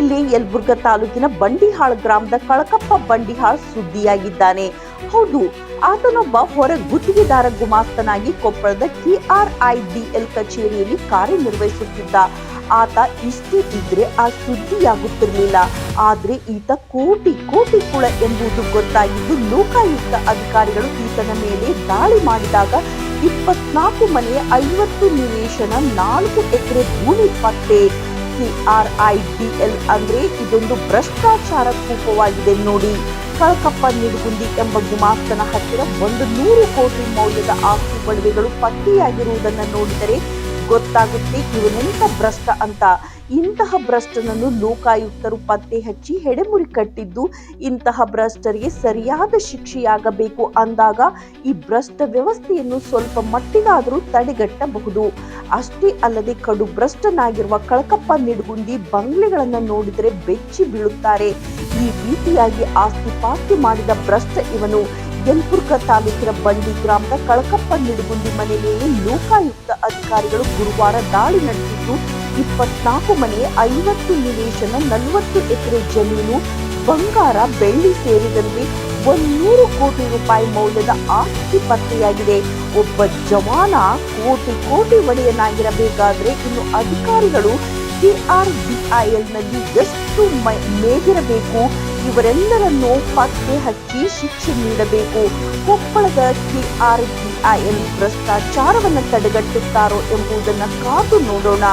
ಇಲ್ಲಿ ಯಲಬುರ್ಗ ತಾಲೂಕಿನ ಬಂಡಿಹಾಳ್ ಗ್ರಾಮದ ಕಳಕಪ್ಪ ಬಂಡಿಹಾಳ್ ಸುದ್ದಿಯಾಗಿದ್ದಾನೆ. ಹೌದು, ಆತನೊಬ್ಬ ಹೊರ ಗುತ್ತಿಗೆದಾರ ಗುಮಾಸ್ತನಾಗಿ ಕೊಪ್ಪಳದ ಕೆಆರ್ಐಡಿಎಲ್ ಕಚೇರಿಯಲ್ಲಿ ಕಾರ್ಯನಿರ್ವಹಿಸುತ್ತಿದ್ದ. ಆತ ಇಷ್ಟೇ ಇದ್ರೆ ಆ ಸುದ್ದಿಯಾಗುತ್ತಿರಲಿಲ್ಲ. ಆದ್ರೆ ಈತ ಕೋಟಿ ಕೋಟಿ ಕುಳ ಎಂಬುದು ಗೊತ್ತಾಗಿದ್ದು ಲೋಕಾಯುಕ್ತ ಅಧಿಕಾರಿಗಳು ಈತನ ಮೇಲೆ ದಾಳಿ ಮಾಡಿದಾಗ ಇಪ್ಪತ್ನಾಲ್ಕು ಮನೆಯ ಐವತ್ತು ನಿವೇಶನ ನಾಲ್ಕು ಎಕರೆ ಭೂಮಿ ಪತ್ತೆ. ಸಿಆರ್ಐಡಿಎಲ್ ಅಂದ್ರೆ ಇದೊಂದು ಭ್ರಷ್ಟಾಚಾರ ಕೂಪವಾಗಿದೆ ನೋಡಿ. ಕಳಕಪ್ಪ ನಿಡುಗುಂದಿ ಎಂಬ ಗುಮಾಸ್ತನ ಹತ್ತಿರ ಒಂದು ನೂರು ಕೋಟಿ ಮೌಲ್ಯದ ಆಸ್ತಿ ಒಡವೆಗಳು ಪತ್ತೆಯಾಗಿರುವುದನ್ನು ನೋಡಿದರೆ ಗೊತ್ತಾಗುತ್ತೆ ಇವನೆಂತ ಭ್ರಷ್ಟ ಅಂತ. ಇಂತಹ ಭ್ರಷ್ಟನನ್ನು ಲೋಕಾಯುಕ್ತರು ಪತ್ತೆ ಹಚ್ಚಿ ಹೆಡೆಮುರಿ ಕಟ್ಟಿದ್ದು ಇಂತಹ ಭ್ರಷ್ಟರಿಗೆ ಸರಿಯಾದ ಶಿಕ್ಷೆಯಾಗಬೇಕು ಅಂದಾಗ ಈ ಭ್ರಷ್ಟ ವ್ಯವಸ್ಥೆಯನ್ನು ಸ್ವಲ್ಪ ಮಟ್ಟಿಗಾದರೂ ತಡೆಗಟ್ಟಬಹುದು. ಅಷ್ಟೇ ಅಲ್ಲದೆ ಕಡು ಭ್ರಷ್ಟನಾಗಿರುವ ಕಳಕಪ್ಪ ನಿಡುಗುಂದಿ ಬಂಗ್ಲೆಗಳನ್ನು ನೋಡಿದರೆ ಬೆಚ್ಚಿ ಬೀಳುತ್ತಾರೆ. ಈ ರೀತಿಯಾಗಿ ಆಸ್ತಿ ಪಾಸ್ತಿ ಮಾಡಿದ ಭ್ರಷ್ಟ ಇವನು. ಯಲ್ಪುರ್ಕ ತಾಲೂಕಿನ ಬಂಡಿ ಗ್ರಾಮದ ಕಳಕಪ್ಪ ನಿಡುಗುಂದಿ ಮನೆ ಮೇಲೆ ಲೋಕಾಯುಕ್ತ ಅಧಿಕಾರಿಗಳು ಗುರುವಾರ ದಾಳಿ ನಡೆಸಿದ್ದು ಇಪ್ಪತ್ನಾಲ್ಕು ಮನೆ, ಐವತ್ತು ನಿವೇಶನ, ನಲವತ್ತು ಎಕರೆ ಜಮೀನು, ಬಂಗಾರ, ಬೆಳ್ಳಿ ಸೇರಿದಂತೆ ಒಂದೂರು ಕೋಟಿ ರೂಪಾಯಿ ಮೌಲ್ಯದ ಆಸ್ತಿ ಪತ್ತೆಯಾಗಿದೆ. ಒಬ್ಬ ಜವಾನ ಕೋಟಿ ಕೋಟಿ ಒಡೆಯನಾಗಿರಬೇಕಾದ್ರೆ ಇನ್ನು ಅಧಿಕಾರಿಗಳು ಕೆಆರ್ಬಿಐಎಲ್ನಲ್ಲಿ ಎಷ್ಟು ಮೇಗಿರಬೇಕು ಇವರೆಲ್ಲರನ್ನು ಪತ್ತೆ ಹಚ್ಚಿ ಶಿಕ್ಷೆ ನೀಡಬೇಕು. ಕೊಪ್ಪಳದ ಸಿಆರ್ಬಿಐಎಲ್ ಭ್ರಷ್ಟಾಚಾರವನ್ನು ತಡೆಗಟ್ಟುತ್ತಾರೋ ಎಂಬುದನ್ನು ಕಾದು ನೋಡೋಣ.